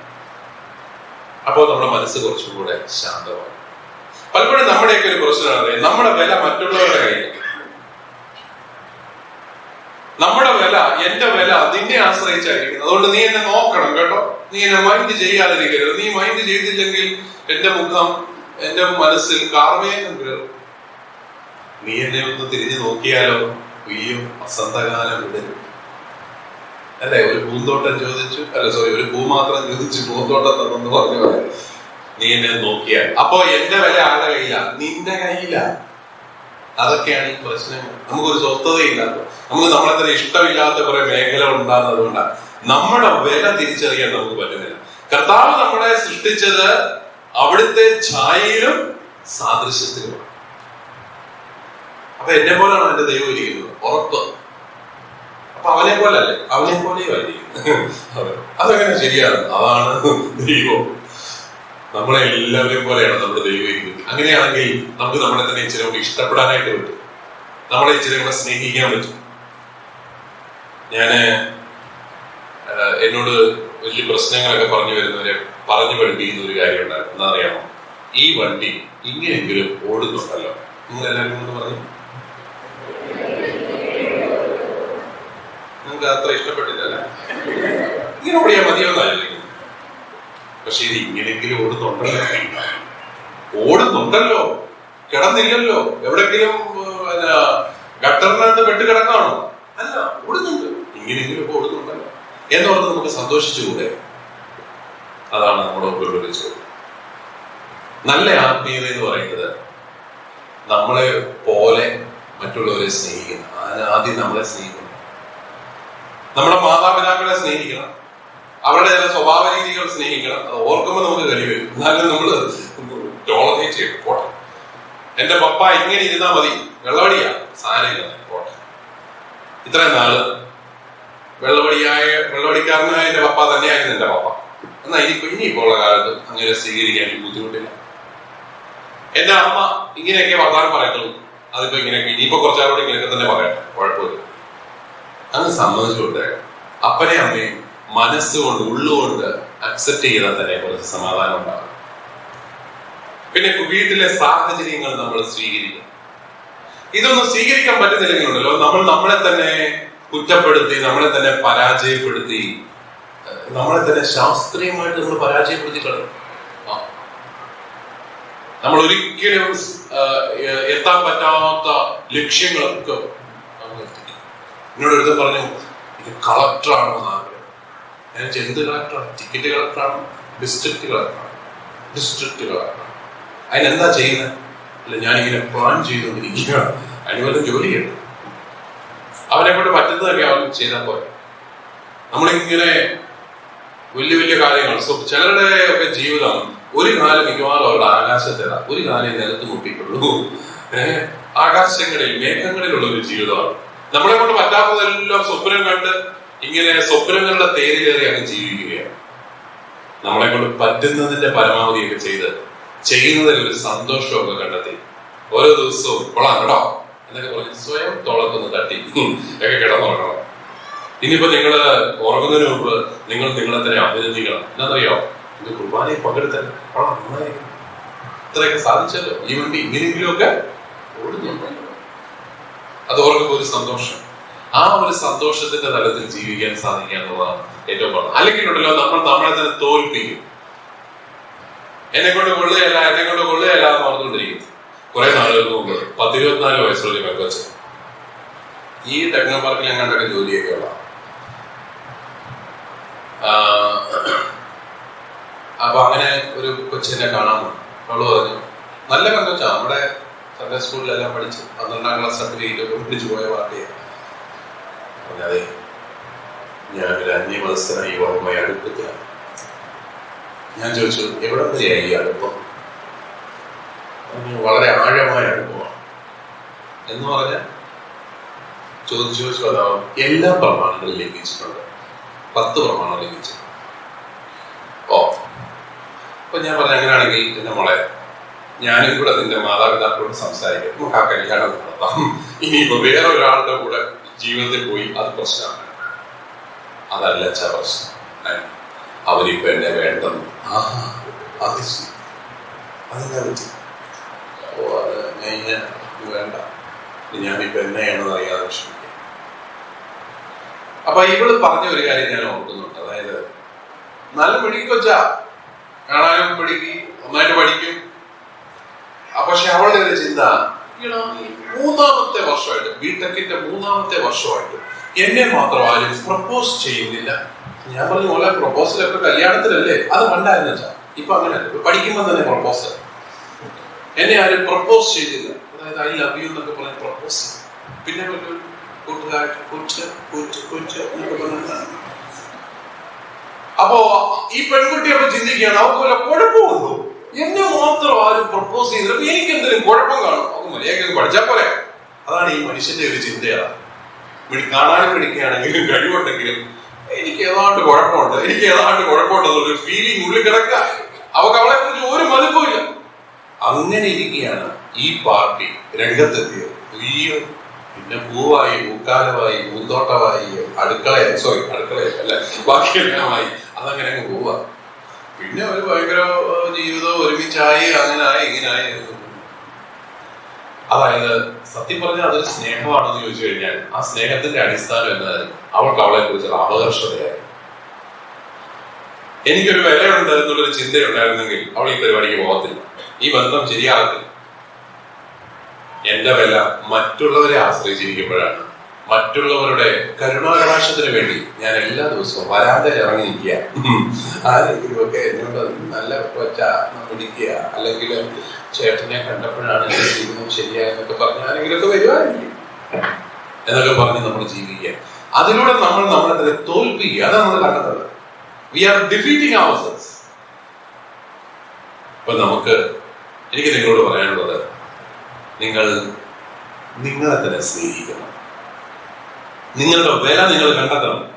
അപ്പോൾ നമ്മുടെ മനസ്സ് കുറച്ചും കൂടെ ശാന്തമാകും. പലപ്പോഴും നമ്മുടെയൊക്കെ ഒരു പ്രശ്നമാണ് നമ്മുടെ വില മറ്റുള്ളവരുടെ കയ്യിൽ നമ്മുടെ വില എന്റെ വില നിന്നെ ആശ്രയിച്ചായിരിക്കുന്നത് അതുകൊണ്ട് നീ എന്നെ നോക്കണം കേട്ടോ. നീ എന്നെ മൈൻഡ് ചെയ്യാതിരിക്കരുത്. നീ മൈൻഡ് ചെയ്തില്ലെങ്കിൽ എന്റെ മുഖം എന്റെ മനസ്സിൽ കാർമേഘം കയറും. നീ എന്നെ ഒന്ന് തിരിഞ്ഞു നോക്കിയാലോ? അയ്യോ വസന്തകാലം വിടരും. അല്ലെ? ഒരു പൂന്തോട്ടം ചോദിച്ചു. അല്ല സോറി ഒരു പൂ മാത്രം ചോദിച്ചു. പൂന്തോട്ടം തന്നെന്ന് പറഞ്ഞു. നീ എന്നെ നോക്കിയാൽ. അപ്പോ എന്റെ വില ആരുടെ കയ്യില? നിന്റെ കയ്യില. അതൊക്കെയാണ് ഈ പ്രശ്നങ്ങൾ നമുക്കൊരു സ്വസ്ഥതയില്ലാത്ത നമുക്ക് നമ്മളെ തന്നെ ഇഷ്ടമില്ലാത്ത കുറെ മേഖല ഉണ്ടാകുന്നത് കൊണ്ടാണ് നമ്മുടെ വില തിരിച്ചറിയാൻ നമുക്ക് പറ്റുന്നില്ല. കർത്താവ് നമ്മളെ സൃഷ്ടിച്ചത് അവിടുത്തെ ഛായയിലും സാദൃശ്യത്തിലുമാണ് അപ്പൊ എന്നെ പോലെയാണ് എന്റെ ദൈവം ഇരിക്കുന്നത്. ഉറപ്പ്. അപ്പൊ അവനെ പോലെ അല്ലേ അവനെ പോലെയോ ആയിരിക്കും അതങ്ങനെ ശരിയാണ്? അതാണ് ദൈവം. നമ്മളെ എല്ലാവരെയും പോലെയാണ് നമ്മുടെ ദൈവം അങ്ങനെയാണെങ്കിൽ നമുക്ക് നമ്മളെ തന്നെ ഇച്ചിരി കൂടി ഇഷ്ടപ്പെടാനായിട്ട് പറ്റും. നമ്മളെ ഇച്ചിരി കൂടെ സ്നേഹിക്കാൻ പറ്റും. ഞാൻ എന്നോട് വലിയ പ്രശ്നങ്ങളൊക്കെ പറഞ്ഞു വരുന്നവരെ പറഞ്ഞു പഠിപ്പിക്കുന്ന ഒരു കാര്യം ഉണ്ടായിരുന്നു. എന്താ അറിയാമോ ഈ വണ്ടി ഇങ്ങനെയെങ്കിലും ഓടുന്നുണ്ടല്ലോ. നിങ്ങൾ എല്ലാവരും കൊണ്ട് പറഞ്ഞു. നിങ്ങൾക്ക് അത്ര ഇഷ്ടപ്പെട്ടില്ല ഇങ്ങനെ ഓടിയാൽ മതിയോന്നായിരുന്നു പക്ഷെ ഇത് ഇങ്ങനെങ്കിലും ഓടുന്നുണ്ടല്ലോ. ഓടുന്നുണ്ടല്ലോ. കിടന്നില്ലല്ലോ. എവിടെങ്കിലും ഗട്ടറിനകത്ത് വെട്ട് കിടക്കാണോ? അല്ല ഓടുന്നുണ്ട്. ഇങ്ങനെങ്കിലും ഒക്കെ ഓടുന്നുണ്ടല്ലോ. എന്നോർത്ത് നമുക്ക് സന്തോഷിച്ചുകൂടെ? അതാണ് നമ്മുടെ ഒരു ചോദ്യം. നല്ല ആത്മീയത എന്ന് പറയുന്നത് നമ്മളെ പോലെ മറ്റുള്ളവരെ സ്നേഹിക്കണം ആദ്യം നമ്മളെ സ്നേഹിക്കണം നമ്മുടെ മാതാപിതാക്കളെ സ്നേഹിക്കണം. അവരുടെ ചില സ്വഭാവ രീതികൾ സ്നേഹിക്കണം അത് ഓർക്കുമ്പോൾ നമുക്ക് വരും. എന്നാലും നമ്മൾ ടോളറേറ്റ് ചെയ്യും പോട്ടെ. എന്റെ പപ്പ ഇങ്ങനെ ഇരുന്നാ മതി. വെള്ളവടിയാ. സാരമില്ല. പോട്ടെ. ഇത്രയും നാൾ വെള്ളവടിയായ വെള്ളവടിക്കാരനായ എന്റെ പപ്പ തന്നെയായിരുന്നു എന്റെ പപ്പ. എന്നാ ഇനിയിപ്പോ ഇനിയിപ്പോ ഉള്ള കാലത്ത് അങ്ങനെ സ്വീകരിക്കാൻ ബുദ്ധിമുട്ടില്ല. എന്റെ അമ്മ ഇങ്ങനെയൊക്കെ വർത്താനം പറയത്തുള്ളൂ. അതിപ്പോ ഇങ്ങനെയൊക്കെ ഇനിയിപ്പോ കുറച്ചാളോട് ഇങ്ങനെയൊക്കെ തന്നെ പറയട്ടെ. കുഴപ്പമില്ല. അങ്ങ് സമ്മതിച്ചുകൊണ്ട് അപ്പനെ അമ്മയും മനസ്സുകൊണ്ട് ഉള്ളുകൊണ്ട് അക്സെപ്റ്റ് ചെയ്താൽ തന്നെ കുറച്ച് സമാധാനം ഉണ്ടാകും. പിന്നെ വീട്ടിലെ സാഹചര്യങ്ങൾ നമ്മൾ സ്വീകരിക്കും. ഇതൊന്നും സ്വീകരിക്കാൻ പറ്റുന്നില്ലെങ്കിലുണ്ടല്ലോ നമ്മൾ നമ്മളെ തന്നെ കുറ്റപ്പെടുത്തി നമ്മളെ തന്നെ പരാജയപ്പെടുത്തി നമ്മളെ തന്നെ ശാസ്ത്രീയമായിട്ട് നമ്മൾ പരാജയപ്പെടുത്തി കളയും. നമ്മൾ ഒരിക്കലും എത്താൻ പറ്റാത്ത ലക്ഷ്യങ്ങളൊക്കെ എന്നോട് എടുത്ത് പറഞ്ഞു ഇത് കളക്ടറാണെന്ന് ആഗ്രഹം ഞാൻ എന്ത് കളക്ടറാണ്? ടിക്കറ്റ് കളക്ടറാണ് ഡിസ്ട്രിക്ട് കളക്ടറാണ്. ഡിസ്ട്രിക്ട് കളക്ടറാണ്. അതിനെന്താ ചെയ്യുന്നത് അല്ല ഞാനിങ്ങനെ പ്ലാൻ ചെയ്തുകൊണ്ടിരിക്കുകയാണ്. അതിന് വല്ല ജോലി ചെയ്യണം അവനെ കൊണ്ട് പറ്റുന്നതൊക്കെ അവൻ ചെയ്താൽ പോലെ നമ്മളിങ്ങനെ വലിയ വലിയ കാര്യങ്ങൾ സോ ചിലരുടെ ഒക്കെ ജീവിതം ഒരു കാലം മിക്കവാറും അവരുടെ ആകാശത്തേതാ ഒരു കാലം നിലത്ത് മുട്ടിയിട്ടുള്ളൂ ആകാശങ്ങളിൽ മേഘങ്ങളിലുള്ള ഒരു ജീവിതമാണ്. നമ്മളെ കൊണ്ട് പറ്റാത്തതെല്ലാം സ്വപ്നം കണ്ട് ഇങ്ങനെ സ്വപ്നങ്ങളുടെ തേരിലേറി അങ്ങ് ജീവിക്കുകയാണ്. നമ്മളെ കൊണ്ട് പറ്റുന്നതിന്റെ പരമാവധിയൊക്കെ ചെയ്ത് ചെയ്യുന്നതിൽ ഒരു സന്തോഷമൊക്കെ കണ്ടെത്തി. ഓരോ ദിവസവും കൊള്ളാം കേട്ടോ എന്നൊക്കെ പറഞ്ഞ് സ്വയം തുളക്കുന്ന തട്ടി. ഒക്കെ കിടന്നുറങ്ങണം. ഇനിയിപ്പോ നിങ്ങൾ ഉറങ്ങുന്നതിന് മുമ്പ് നിങ്ങൾ നിങ്ങളെ തന്നെ അഭിനന്ദിക്കണം. എന്നറിയോ ഇത് കുർബാനയെ നന്നായിരിക്കും. ഇത്രയൊക്കെ സാധിച്ചല്ലോ. ഈ വണ്ടി ഇങ്ങനെയെങ്കിലുമൊക്കെ ഓടുന്നുണ്ടല്ലോ അത് ഓർക്കുമ്പോൾ ഒരു സന്തോഷം. ആ ഒരു സന്തോഷത്തിന്റെ തലത്തിൽ ജീവിക്കാൻ സാധിക്കുക എന്നുള്ളതാണ് ഏറ്റവും പ്രധാനം അല്ലെങ്കിൽ ഉണ്ടല്ലോ നമ്മൾ നമ്മളെ തന്നെ തോൽപ്പിക്കും. എന്നെ കൊണ്ട് കൊള്ളുകയല്ല എന്നെ കൊണ്ട് കൊള്ളുകയല്ല എന്ന് പറഞ്ഞുകൊണ്ടിരിക്കും. കുറെ നാളുകൾക്ക് മുമ്പ് പത്തിരുപത്തിനാല് വയസ്സുള്ള ഒരു പെങ്കൊച്ച് ഈ ടെക്നോ പാർക്കിൽ എങ്ങാണ്ടൊക്കെ ജോലിയൊക്കെ ഉള്ള അപ്പൊ അങ്ങനെ ഒരു കൊച്ചിനെ കാണാൻ അവൾ പറഞ്ഞു നല്ല പെങ്കൊച്ചാ നമ്മുടെ സൺഡേ സ്കൂളിലെല്ലാം പഠിച്ച് പന്ത്രണ്ടാം ക്ലാസ് സർട്ടിഫിക്കറ്റ് ഒക്കെ പിടിച്ചു പോയ പാർട്ടിയാണ് അതെ ഒരു അന്യ ഈ ഓർമ്മ അടുപ്പത്തിലാണ്. ഞാൻ ചോദിച്ചു എവിടെ വരെയായി ഈ അടുപ്പം? വളരെ ആഴമായ അടുപ്പമാണ്. എന്ന് പറഞ്ഞാൽ ചോദിച്ചു ചോദിച്ചു അതാവും എല്ലാ പ്രമാണങ്ങളും ലംഘിച്ചിട്ടുണ്ട്. പത്ത് പ്രമാണം ലംഘിച്ചു ഓ അപ്പൊ ഞാൻ പറഞ്ഞ അങ്ങനെയാണെങ്കിൽ എന്റെ മോളെ ഞാനും കൂടെ നിന്റെ മാതാപിതാക്കളോട് സംസാരിക്കും. നമുക്ക് ആ കല്യാണം നടത്താം. ഇനിയിപ്പോ വേറെ ഒരാളുടെ കൂടെ ജീവിതത്തിൽ പോയി അത് പ്രശ്നമാണ്. അതല്ല അച്ഛാ പ്രശ്നം അവരിപ്പോ എന്നെ വേണ്ടെന്ന് അത്. അതെന്താ ഞാൻ വേണ്ട. ഞാനിപ്പോ എന്നെയാണെന്ന് അറിയാതെ വിഷമിക്കും. അപ്പൊ ഇവൾ പറഞ്ഞ ഒരു കാര്യം ഞാൻ ഓർക്കുന്നുണ്ട്. അതായത് നല്ല പിടിക്കൊച്ചാ കാണാനും പിടിക്കും നന്നായിട്ട് പഠിക്കും. പക്ഷെ അവളുടെ ഒരു ചിന്ത "എടാ, ഈ മൂന്നാമത്തെ വർഷമായിട്ട് ബിടെക്കിന്റെ മൂന്നാമത്തെ വർഷമായിട്ട് എന്നെ മാത്രം ആരും പ്രപ്പോസ് ചെയ്യുന്നില്ല. ഞാൻ പറഞ്ഞ പോലെ പ്രപ്പോസലൊക്കെ കല്യാണത്തിലല്ലേ? അത് പണ്ടായിരുന്നു സാർ ഇപ്പൊ അങ്ങനെ പഠിക്കുമ്പോൾ തന്നെ പ്രപ്പോസൽ എന്നെ ആരും പ്രപ്പോസ് ചെയ്തില്ല അതായത് ഐ ലവ് യു എന്നൊക്കെ പറഞ്ഞ പ്രപ്പോസ് പിന്നെ അപ്പോ ഈ പെൺകുട്ടി അപ്പൊ ചിന്തിക്കുകയാണ് അവർക്ക് വല്ല കുഴപ്പമുണ്ടോ എന്നെ മാത്രം ആരും പ്രപ്പോസ് ചെയ്തിട്ട് എനിക്ക് എന്തെങ്കിലും കുഴപ്പം കാണും. അത് മര്യാദയ്ക്ക് പഠിച്ചാൽ പോലെ അതാണ് ഈ മനുഷ്യന്റെ ഒരു ചിന്തയാണ് കാണാനും പിടിക്കുകയാണെങ്കിലും കഴിവുണ്ടെങ്കിലും എനിക്ക് ഏതാണ്ട് കുഴപ്പമുണ്ട്. എനിക്ക് ഏതാണ്ട് കുഴപ്പമുണ്ട് എന്നൊരു ഫീലിംഗ് ഉള്ളിൽ കിടക്കുക. അവക്ക് അവളെ കുറിച്ച് ഒരു മതിപ്പില്ല അങ്ങനെ ഇരിക്കുകയാണ് ഈ പാർട്ടി രംഗത്തെത്തിയത്. അയ്യോ പിന്നെ പൂവായി പൂക്കാലമായി പൂന്തോട്ടമായി അടുക്കളയായി. സോറി അടുക്കളയായി അല്ല ബാക്കിയെല്ലാമായി. അതങ്ങനെ അങ്ങ് പോവാ പിന്നെ ഒരു ഭയങ്കര ജീവിതം ഒരുമിച്ചായി അങ്ങനായി ഇങ്ങനായി. അതായത് സത്യം പറഞ്ഞാൽ അതൊരു സ്നേഹമാണെന്ന് ചോദിച്ചു കഴിഞ്ഞാൽ ആ സ്നേഹത്തിന്റെ അടിസ്ഥാനം എന്നാൽ അവൾക്ക് അവളെ കുറിച്ചുള്ള അപകർഷതയായി എനിക്കൊരു വിലയുണ്ട് എന്നുള്ളൊരു ചിന്തയുണ്ടായിരുന്നെങ്കിൽ അവൾ ഈ പരിപാടിക്ക് പോകത്തില്ല. ഈ ബന്ധം ശരിയാകത്തില്ല. എന്റെ വില മറ്റുള്ളവരെ ആശ്രയിച്ചിരിക്കുമ്പോഴാണ്. മറ്റുള്ളവരുടെ കരുണാകടാക്ഷത്തിന് വേണ്ടി ഞാൻ എല്ലാ ദിവസവും വരാതെ ഇറങ്ങി ആരെങ്കിലും ഒക്കെ എന്നോട് നല്ല കൊച്ച പിടിക്കുക അല്ലെങ്കിൽ ചേട്ടനെ കണ്ടപ്പോഴാണ് എന്റെ ജീവിതം ശരിയായെന്നൊക്കെ പറഞ്ഞ് ആരെങ്കിലും ഒക്കെ വരുവായിരിക്കും എന്നൊക്കെ പറഞ്ഞ് നമ്മൾ ജീവിക്കുക. അതിലൂടെ നമ്മൾ നമ്മളെ തന്നെ തോൽപ്പിക്കുക. അതാണ് നമ്മൾ കണ്ടെത്തുന്നത്. വി ആർ ഡിഫീറ്റിംഗ് അവർ ഇപ്പൊ നമുക്ക് എനിക്ക് നിങ്ങളോട് പറയാനുള്ളത് നിങ്ങൾ നിങ്ങളെ തന്നെ സ്നേഹിക്കണം. നിങ്ങളുടെ വില നിങ്ങൾ കണ്ടെത്തണം.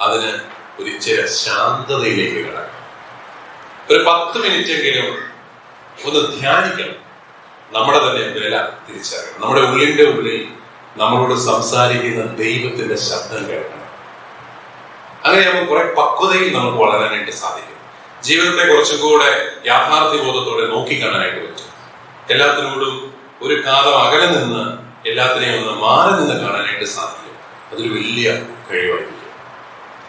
അതിന് ഒരു ചില ശാന്തതയിലേക്ക് കിടക്കണം. ഒരു പത്ത് എങ്കിലും ഒന്ന് ധ്യാനിക്കണം. നമ്മുടെ തന്നെ വില തിരിച്ചറിയണം. നമ്മുടെ ഉള്ളിന്റെ ഉള്ളിൽ നമ്മളോട് സംസാരിക്കുന്ന ദൈവത്തിന്റെ ശബ്ദം കേൾക്കണം. അങ്ങനെ നമുക്ക് കുറെ പക്വതയിൽ നമുക്ക് വളരാനായിട്ട് സാധിക്കും. ജീവിതത്തെ കുറച്ചും കൂടെ യാഥാർത്ഥ്യബോധത്തോടെ നോക്കിക്കാണാനായിട്ട് പറ്റും. എല്ലാത്തിനോടും ഒരു കാലം അകലെ നിന്ന് എല്ലാത്തിനെയും ഒന്ന് മാറി നിന്ന് കാണാനായിട്ട് സാധിക്കും. അതൊരു വലിയ കഴിവായിരിക്കും.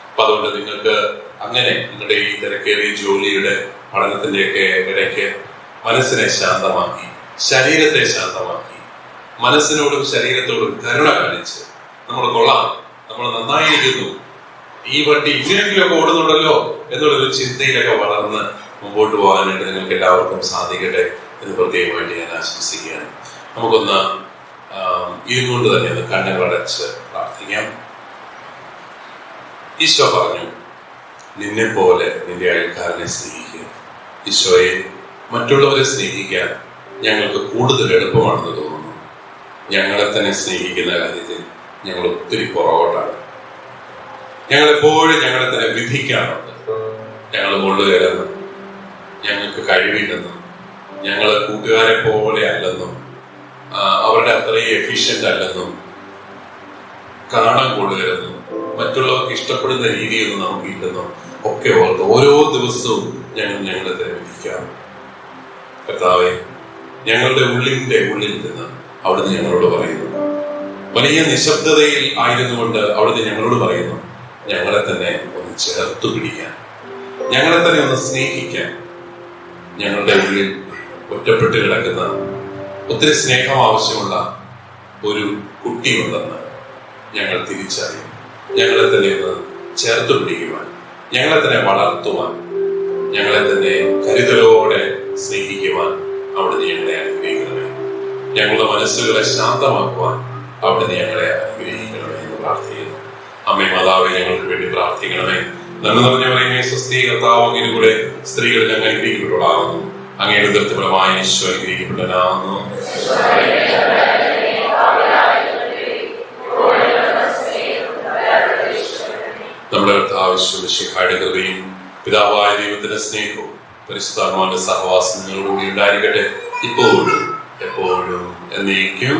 അപ്പൊ അതുകൊണ്ട് നിങ്ങൾക്ക് അങ്ങനെ നിങ്ങളുടെ ഈ തിരക്കേറിയ ജോലിയുടെ പഠനത്തിന്റെയൊക്കെ ഇടയ്ക്ക് മനസ്സിനെ ശാന്തമാക്കി ശരീരത്തെ ശാന്തമാക്കി മനസ്സിനോടും ശരീരത്തോടും കരുണ കാണിച്ച് നമ്മൾ കൊള്ളാം നമ്മൾ നന്നായിരിക്കുന്നു. ഈ വണ്ടി ഇങ്ങനെയെങ്കിലുമൊക്കെ ഓടുന്നുണ്ടല്ലോ എന്നുള്ളൊരു ചിന്തയിലൊക്കെ വളർന്ന് മുമ്പോട്ട് പോകാനായിട്ട് നിങ്ങൾക്ക് എല്ലാവർക്കും സാധിക്കട്ടെ എന്ന് പ്രത്യേകമായിട്ട് ഞാൻ ആശംസിക്കുകയാണ്. നമുക്കൊന്ന് ഇരുന്നുകൊണ്ട് തന്നെ ഒന്ന് കണ്ണുകളടച്ച് പ്രാർത്ഥിക്കാം ഈശോ പറഞ്ഞു നിന്നെ പോലെ നിന്റെ അയൽക്കാരനെ സ്നേഹിക്കുക. ഈശോയെ മറ്റുള്ളവരെ സ്നേഹിക്കാൻ ഞങ്ങൾക്ക് കൂടുതൽ എളുപ്പമാണെന്ന് തോന്നുന്നു. ഞങ്ങളെ തന്നെ സ്നേഹിക്കുന്ന കാര്യത്തിൽ ഞങ്ങൾ ഒത്തിരി പുറകോട്ടാണ്. ഞങ്ങൾ എപ്പോഴും ഞങ്ങളെ തന്നെ വിധിക്കാറുണ്ട്. ഞങ്ങൾ കൊള്ളുകയല്ലെന്നും ഞങ്ങൾക്ക് കഴിവില്ലെന്നും ഞങ്ങളെ കൂട്ടുകാരെ പോലെ അല്ലെന്നും അവരുടെ അത്രയും എഫിഷ്യന്റ് അല്ലെന്നും കാണാൻ കൊള്ളുകയായിരുന്നു മറ്റുള്ളവർക്ക് ഇഷ്ടപ്പെടുന്ന രീതിയൊന്നും നമുക്കില്ലെന്നും ഒക്കെ ഓർത്ത് ഓരോ ദിവസവും ഞങ്ങൾ ഞങ്ങളെ വിധിക്കാം കർത്താവെ ഞങ്ങളുടെ ഉള്ളിന്റെ ഉള്ളിൽ നിന്ന് അവിടുന്ന് ഞങ്ങളോട് പറയുന്നു. വലിയ നിശബ്ദതയിൽ ആയിരുന്നുകൊണ്ട് അവിടുന്ന് ഞങ്ങളോട് പറയുന്നു ഞങ്ങളെ തന്നെ ഒന്ന് ചേർത്തു പിടിക്കാൻ. ഞങ്ങളെ തന്നെ ഒന്ന് സ്നേഹിക്കാൻ. ഞങ്ങളുടെ ഉള്ളിൽ ഒറ്റപ്പെട്ട് കിടക്കുന്ന ഒത്തിരി സ്നേഹം ആവശ്യമുള്ള ഒരു കുട്ടിയുണ്ടെന്ന് ഞങ്ങൾ തിരിച്ചറിയും. ഞങ്ങളെ തന്നെ ഒന്ന് ചേർത്ത് പിടിക്കുവാൻ ഞങ്ങളെ തന്നെ വളർത്തുവാൻ ഞങ്ങളെ തന്നെ കരുതലോടെ സ്നേഹിക്കുവാൻ അവിടുന്ന് ഞങ്ങളെ അനുഗ്രഹിക്കണമേ. ഞങ്ങളുടെ മനസ്സുകളെ ശാന്തമാക്കുവാൻ അവിടുന്ന് ഞങ്ങളെ അനുഗ്രഹിക്കണമേ എന്ന് പ്രാർത്ഥിക്കുന്നു. അമ്മേ മാതാവെ ഞങ്ങൾക്ക് വേണ്ടി പ്രാർത്ഥിക്കണമേ. നന്മ നിറഞ്ഞ പറയുമേ സ്വസ്തി കൂടെ സ്ത്രീകൾ ഞങ്ങൾ അനുഗ്രഹിക്കപ്പെട്ടവളാകുന്നു. അങ്ങയുടെ ദൃത്യഫലമായ ഈശോ അനുഗ്രഹിക്കപ്പെട്ടവനാകുന്നു നമ്മുടെ ആവശ്യമിഹായുടെ കൃപയും പിതാവായ ദൈവത്തിന്റെ സ്നേഹവും പരിശുദ്ധാത്മാവിന്റെ സഹവാസം നിങ്ങളോടുകൂടി ഉണ്ടായിരിക്കട്ടെ ഇപ്പോഴും എപ്പോഴും എന്നേക്കും.